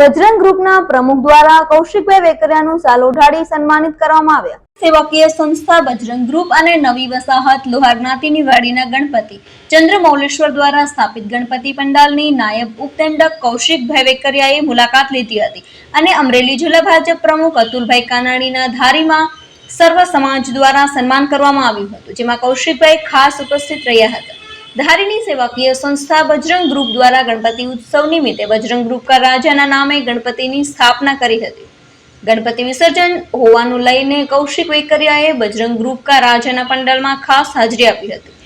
બજરંગ ગ્રુપના પ્રમુખ દ્વારા કૌશિકભાઈ વેકરિયાનું સાલ ઉઢાડી સન્માનિત કરવામાં આવ્યા. સેવાકીય સંસ્થા બજરંગ ગ્રુપ અને નવી વસાહત લોહાર જ્ઞાતિની વાડીના ગણપતિ ચંદ્રમૌલેશ્વર દ્વારા સ્થાપિત ગણપતિ પંડાલની નાયબ ઉપદંડક કૌશિકભાઈ વેકરિયાએ મુલાકાત લીધી હતી અને અમરેલી જિલ્લા ભાજપ પ્રમુખ અતુલભાઈ કાનાણીના ધારીમાં સર્વ સમાજ દ્વારા સન્માન કરવામાં આવ્યું હતું, જેમાં કૌશિકભાઈ ખાસ ઉપસ્થિત રહ્યા હતા. ધારીની સેવાકીય સંસ્થા બજરંગ ગ્રુપ દ્વારા ગણપતિ ઉત્સવ નિમિત્તે બજરંગ ગ્રુપકા રાજાના નામે ગણપતિની સ્થાપના કરી હતી. ગણપતિ વિસર્જન હોવાનું લઈને કૌશિક વેકરિયાએ બજરંગ ગ્રુપકા રાજાના પંડાલમાં ખાસ હાજરી આપી હતી.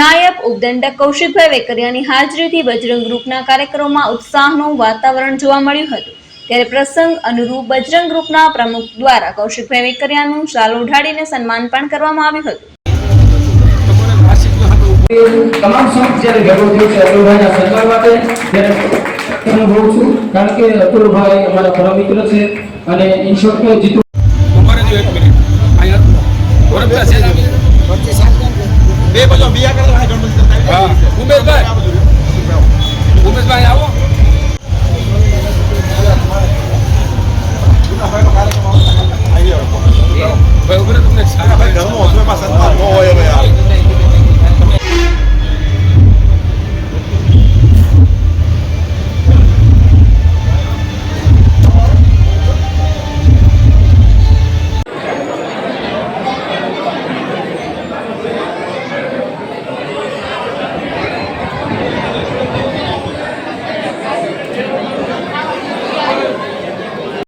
નાયબ ઉપદંડક કૌશિકભાઈ વેકરિયાની હાજરીથી બજરંગ ગ્રુપના કાર્યક્રમોમાં ઉત્સાહનું વાતાવરણ જોવા મળ્યું હતું. ત્યારે પ્રસંગ અનુરૂપ બજરંગ ગ્રુપના પ્રમુખ દ્વારા કૌશિકભાઈ વેકરિયાનું શાલ ઉઢાડીને સન્માન પણ કરવામાં આવ્યું હતું. તમામ સમાજ જ્યારે ભેગો થયો છે અતુલભાઈના સન્માન માટે ત્યારે હું છું. કારણ કે અતુલભાઈ અમારા પરમ મિત્ર છે અને ઈશ્વર કે જીતુ એક મિનિટ. અહીંયા છે બે બધો બિયા કરતા હોય ગણપતિ હા. ઉમેશભાઈ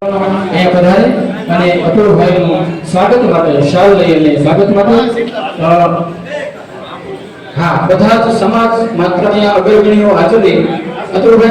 અહીંયા પધારે અને અતુલભાઈનું સ્વાગત માટે શાલ લઈ અને સ્વાગત માટે હા, બધા જ સમાજ માત્ર અહીંયા અગ્રગણીઓ હાજર અતુલભાઈ